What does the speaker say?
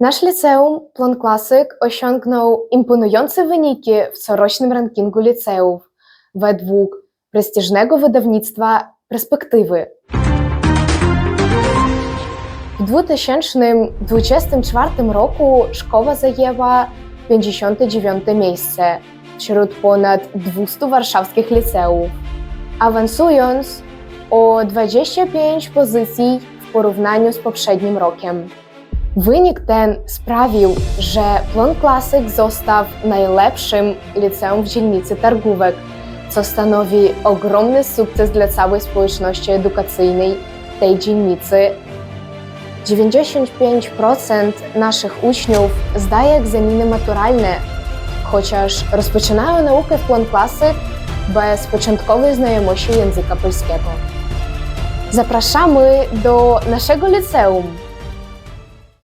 Nasz liceum Plon Klasyk osiągnął imponujące wyniki w corocznym rankingu liceów według prestiżnego wydawnictwa Perspektywy. W 2024 roku szkoła zajęła 59 miejsce wśród ponad 200 warszawskich liceów, awansując o 25 pozycji w porównaniu z poprzednim rokiem. Wynik ten sprawił, że Plon Klasyk został najlepszym liceum w dzielnicy Targówek, co stanowi ogromny sukces dla całej społeczności edukacyjnej tej dzielnicy. 95% naszych uczniów zdaje egzaminy maturalne, chociaż rozpoczynają naukę w Plon Klasyk bez początkowej znajomości języka polskiego. Zapraszamy do naszego liceum.